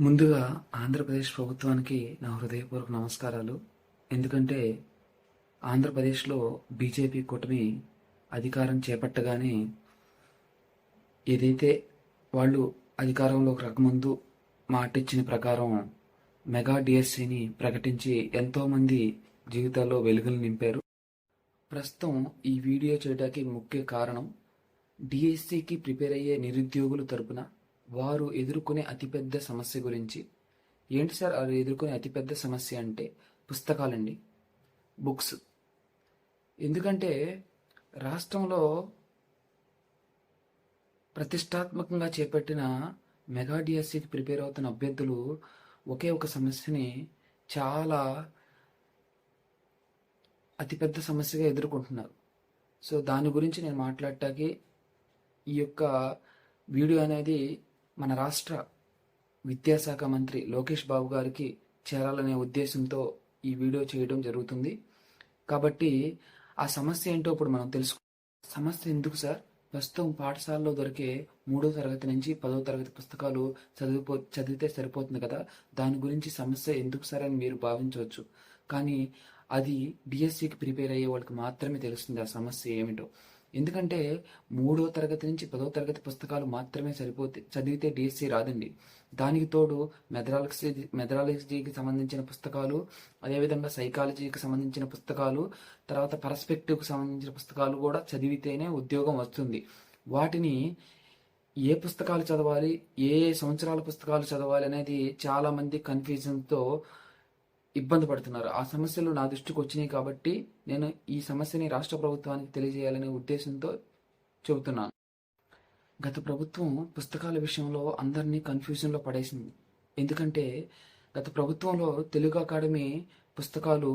ముందుగా ఆంధ్రప్రదేశ్ ప్రభుత్వానికి నా హృదయపూర్వక నమస్కారాలు. ఎందుకంటే ఆంధ్రప్రదేశ్లో బీజేపీ కూటమి అధికారం చేపట్టగానే ఏదైతే వాళ్ళు అధికారంలోకి రాకముందు మాట ఇచ్చిన ప్రకారం మెగా డిఎస్సిని ప్రకటించి ఎంతోమంది జీవితాల్లో వెలుగులు నింపారు. ప్రస్తుతం ఈ వీడియో చేయడానికి ముఖ్య కారణం డిఎస్సికి ప్రిపేర్ అయ్యే నిరుద్యోగుల తరపున వారు ఎదుర్కొనే అతిపెద్ద సమస్య గురించి. ఏంటి సార్ వారు ఎదుర్కొనే అతిపెద్ద సమస్య అంటే పుస్తకాలండి. బుక్స్. ఎందుకంటే రాష్ట్రంలో ప్రతిష్టాత్మకంగా చేపట్టిన మెగా డిఎస్సికి ప్రిపేర్ అవుతున్న అభ్యర్థులు ఒకే ఒక సమస్యని చాలా అతిపెద్ద సమస్యగా ఎదుర్కొంటున్నారు. సో దాని గురించి నేను మాట్లాడటానికి ఈ యొక్క వీడియో అనేది మన రాష్ట్ర విద్యాశాఖ మంత్రి లోకేష్ బాబు గారికి చేరాలనే ఉద్దేశంతో ఈ వీడియో చేయడం జరుగుతుంది. కాబట్టి ఆ సమస్య ఏంటో ఇప్పుడు మనం తెలుసు సమస్య ఎందుకు సార్? ప్రస్తుతం పాఠశాలలో దొరికే మూడో తరగతి నుంచి పదో తరగతి పుస్తకాలు చదివిపో చదివితే సరిపోతుంది కదా? దాని గురించి సమస్య ఎందుకు సార్ అని మీరు భావించవచ్చు. కానీ అది డిఎస్సికి ప్రిపేర్ అయ్యే వాళ్ళకి మాత్రమే తెలుస్తుంది ఆ సమస్య ఏమిటో. ఎందుకంటే మూడో తరగతి నుంచి పదో తరగతి పుస్తకాలు మాత్రమే సరిపోతే చదివితే డిఎస్సి రాదండి. దానికి తోడు మెథడాలజీ మెథడాలజీకి సంబంధించిన పుస్తకాలు అదేవిధంగా సైకాలజీకి సంబంధించిన పుస్తకాలు తర్వాత పర్స్పెక్టివ్కి సంబంధించిన పుస్తకాలు కూడా చదివితేనే ఉద్యోగం వస్తుంది. వాటిని ఏ పుస్తకాలు చదవాలి ఏ సంవత్సరాల పుస్తకాలు చదవాలి అనేది చాలామంది కన్ఫ్యూజన్తో ఇబ్బంది పడుతున్నారు. ఆ సమస్యలు నా దృష్టికి వచ్చినాయి కాబట్టి నేను ఈ సమస్యని రాష్ట్ర ప్రభుత్వానికి తెలియజేయాలనే ఉద్దేశంతో చెబుతున్నాను. గత ప్రభుత్వం పుస్తకాల విషయంలో అందరినీ కన్ఫ్యూజన్లో పడేసింది. ఎందుకంటే గత ప్రభుత్వంలో తెలుగు అకాడమీ పుస్తకాలు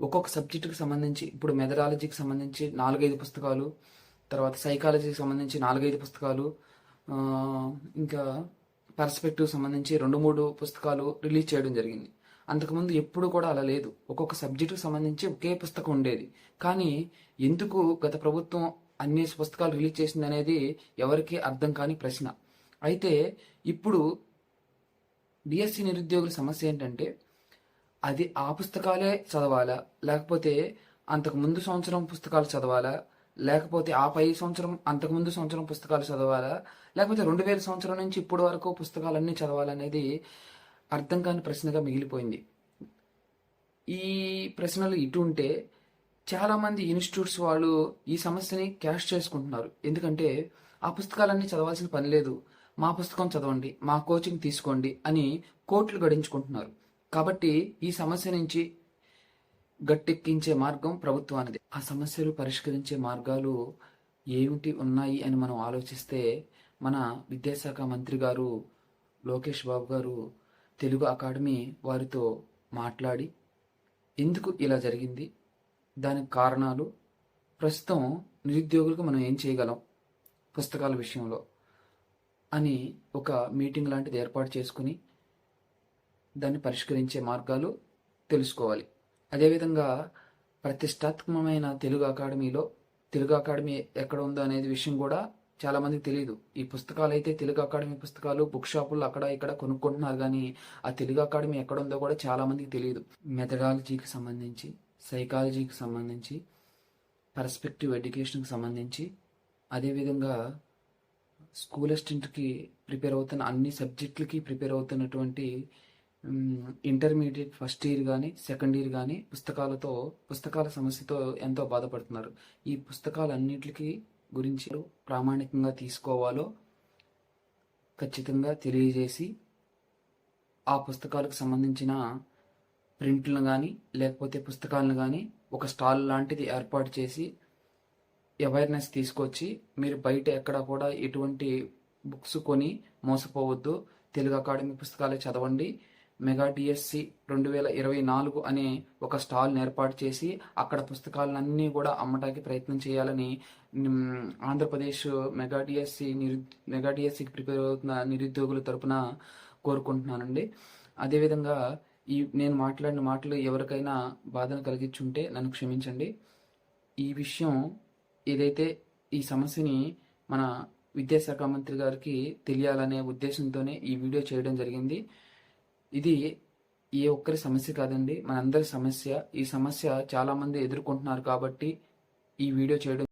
ఒక్కొక్క సబ్జెక్టుకి సంబంధించి ఇప్పుడు మెథడాలజీకి సంబంధించి నాలుగైదు పుస్తకాలు తర్వాత సైకాలజీకి సంబంధించి నాలుగైదు పుస్తకాలు ఇంకా పర్స్పెక్టివ్ సంబంధించి రెండు మూడు పుస్తకాలు రిలీజ్ చేయడం జరిగింది. అంతకుముందు ఎప్పుడు కూడా అలా లేదు. ఒక్కొక్క సబ్జెక్టుకు సంబంధించి ఒకే పుస్తకం ఉండేది. కానీ ఎందుకు గత ప్రభుత్వం అన్ని పుస్తకాలు రిలీజ్ చేసింది అనేది ఎవరికీ అర్థం కాని ప్రశ్న. అయితే ఇప్పుడు డిఎస్సి నిరుద్యోగుల సమస్య ఏంటంటే అది ఆ పుస్తకాలే చదవాలా? లేకపోతే అంతకు ముందు సంవత్సరం పుస్తకాలు చదవాలా? లేకపోతే ఆ పై సంవత్సరం అంతకు ముందు సంవత్సరం పుస్తకాలు చదవాలా? లేకపోతే రెండు వేల సంవత్సరం నుంచి ఇప్పటి వరకు పుస్తకాలన్నీ చదవాలనేది అర్థం కాని ప్రశ్నగా మిగిలిపోయింది. ఈ ప్రశ్నలు ఇటు ఉంటే చాలామంది ఇన్స్టిట్యూట్స్ వాళ్ళు ఈ సమస్యని క్యాష్ చేసుకుంటున్నారు. ఎందుకంటే ఆ పుస్తకాలన్నీ చదవాల్సిన పని లేదు. మా పుస్తకం చదవండి మా కోచింగ్ తీసుకోండి అని కోట్లు గడించుకుంటున్నారు. కాబట్టి ఈ సమస్య నుంచి గట్టెక్కించే మార్గం ప్రభుత్వానిది. ఆ సమస్యలు పరిష్కరించే మార్గాలు ఏమిటి ఉన్నాయి అని మనం ఆలోచిస్తే మన విద్యాశాఖ మంత్రి గారు లోకేష్ బాబు గారు తెలుగు అకాడమీ వారితో మాట్లాడి ఎందుకు ఇలా జరిగింది? దానికి కారణాలు? ప్రస్తుతం నిరుద్యోగులకు మనం ఏం చేయగలం పుస్తకాల విషయంలో? అని ఒక మీటింగ్ లాంటిది ఏర్పాటు చేసుకుని దాన్ని పరిష్కరించే మార్గాలు తెలుసుకోవాలి. అదేవిధంగా ప్రతిష్టాత్మకమైన తెలుగు అకాడమీలో తెలుగు అకాడమీ ఎక్కడ ఉందో అనేది విషయం కూడా చాలా మందికి తెలియదు ఈ పుస్తకాలు అయితే తెలుగు అకాడమీ పుస్తకాలు బుక్ షాపుల్లో అక్కడ ఇక్కడ కొనుక్కుంటున్నారు కానీ ఆ తెలుగు అకాడమీ ఎక్కడ ఉందో కూడా చాలా మందికి తెలియదు మెథడాలజీకి సంబంధించి సైకాలజీకి సంబంధించి పర్స్పెక్టివ్ ఎడ్యుకేషన్కి సంబంధించి అదేవిధంగా స్కూల్ అసిస్టెంట్కి ప్రిపేర్ అవుతున్న అన్ని సబ్జెక్టులకి ప్రిపేర్ అవుతున్నటువంటి ఇంటర్మీడియట్ ఫస్ట్ ఇయర్ కానీ సెకండ్ ఇయర్ కానీ పుస్తకాలతో పుస్తకాల సమస్యతో ఎంతో బాధపడుతున్నారు. ఈ పుస్తకాలన్నిటికీ గురించి ప్రామాణికంగా తీసుకోవాలో ఖచ్చితంగా తెలియజేసి ఆ పుస్తకాలకు సంబంధించిన ప్రింట్లను కానీ లేకపోతే పుస్తకాలను కానీ ఒక స్టాల్ లాంటిది ఏర్పాటు చేసి అవేర్నెస్ తీసుకొచ్చి మీరు బయట ఎక్కడ కూడా ఎటువంటి బుక్స్ కొని మోసపోవద్దు. తెలుగు అకాడమీ పుస్తకాలే చదవండి. మెగా డిఎస్సి రెండు వేల ఇరవై నాలుగు అనే ఒక స్టాల్ని ఏర్పాటు చేసి అక్కడ పుస్తకాలన్నీ కూడా అమ్మటానికి ప్రయత్నం చేయాలని ఆంధ్రప్రదేశ్ మెగా డిఎస్సి నిరు మెగా డిఎస్సికి ప్రిపేర్ అవుతున్న నిరుద్యోగుల తరపున కోరుకుంటున్నానండి. అదేవిధంగా ఈ నేను మాట్లాడిన మాటలు ఎవరికైనా బాధను కలిగించుంటే నన్ను క్షమించండి. ఈ విషయం ఏదైతే ఈ సమస్యని మన విద్యాశాఖ మంత్రి గారికి తెలియాలనే ఉద్దేశంతోనే ఈ వీడియో చేయడం జరిగింది. ఇది ఏ ఒక్కరి సమస్య కాదండి. మనందరి సమస్య. ఈ సమస్య చాలా మంది ఎదుర్కొంటున్నారు కాబట్టి ఈ వీడియో చేయడం